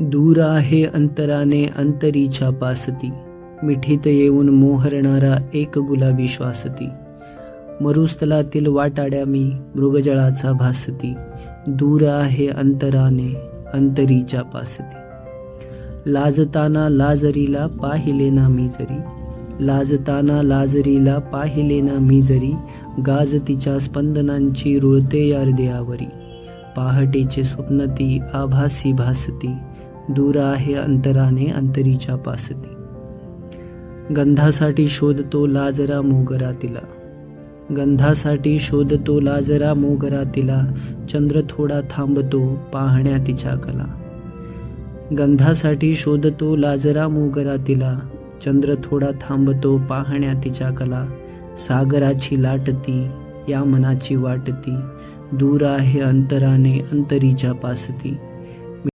दूर आहे अंतराने अंतरीच्या पासती मिठीत येऊन मोहरणारा एक गुलाबी श्वासती. मरुस्थलातील वाटाड्या मी मृगजळाचा भासती दूर आहे अंतराने अंतरीच्या पासती लाजताना लाजरीला पाहिले ना मी जरी लाजताना लाजरीला पाहिले ना मी जरी गाज तिच्या स्पंदनांची रुळते यार देयावरी पहाटेचे स्वप्न ती आभासी भासती. दूर आहे अंतराने अंतरीच्या पासती. गंधासाठी शोधतो लाजरा मोगरा तिला. गंधासाठी शोधतो लाजरा मोगरा तिला. चंद्र थोडा थांबतो पाहण्या तिच्या कला. गंधासाठी शोधतो लाजरा मोगरा तिला. चंद्र थोडा थांबतो पाहण्या तिच्या कला. सागराची लाटती या मनाची वाटती दूर आहे अंतराने अंतरीच्या पासती.